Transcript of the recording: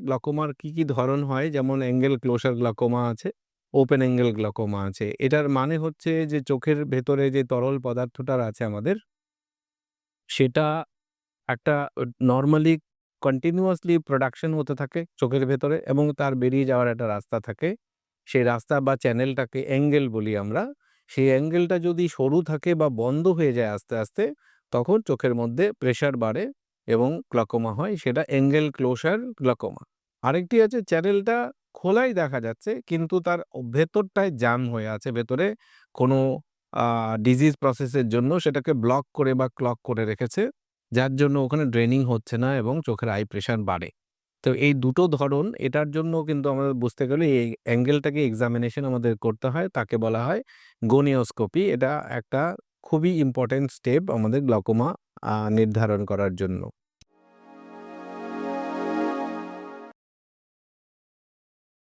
গ্লকোমার কি, কি ধরন হয় যেমন অ্যাঙ্গেল ক্লোসার গ্লকোমা আছে, ওপেন অ্যাঙ্গেল গ্লকোমা আছে। এটার মানে হচ্ছে যে চোখের ভেতরে যে তরল পদার্থটা আছে আমাদের সেটা একটা নর্মালি কন্টিনিউয়াসলি প্রোডাকশন হতে থাকে চোখের ভেতরে এবং তার বেরিয়ে যাওয়ার একটা রাস্তা থাকে। সেই রাস্তা বা চ্যানেলটাকে অ্যাঙ্গেল বলি আমরা। সেই অ্যাঙ্গেলটা যদি সরু থাকে বা বন্ধ হয়ে যায় আস্তে, আস্তে তখন চোখের মধ্যে প্রেশার বাড়ে এবং গ্লকোমা হয়, সেটা অ্যাঙ্গেল ক্লোজার গ্লকোমা। আরেকটি আছে, চ্যানেলটা খোলাই দেখা যাচ্ছে, কিন্তু তার ভেতরটায় জ্যাম হয়ে আছে। ভেতরে কোনো ডিজিজ প্রসেসের জন্য সেটাকে ব্লক করে বা ক্লক করে রেখেছে। যার জন্য ওখানে ড্রেনিং হচ্ছে না এবং চোখের আই প্রেশার বাড়ে। তো এই দুটো ধরন, এটার জন্য কিন্তু আমাদের বুঝতে গেলে এই অ্যাঙ্গেলটাকে এক্সামিনেশন আমাদের করতে হয়। তাকে বলা হয় গোনিওস্কোপি এটা একটা খুবই ইম্পোর্টেন্ট স্টেপ আমাদের গ্লকোমা নির্ধারণ করার জন্য।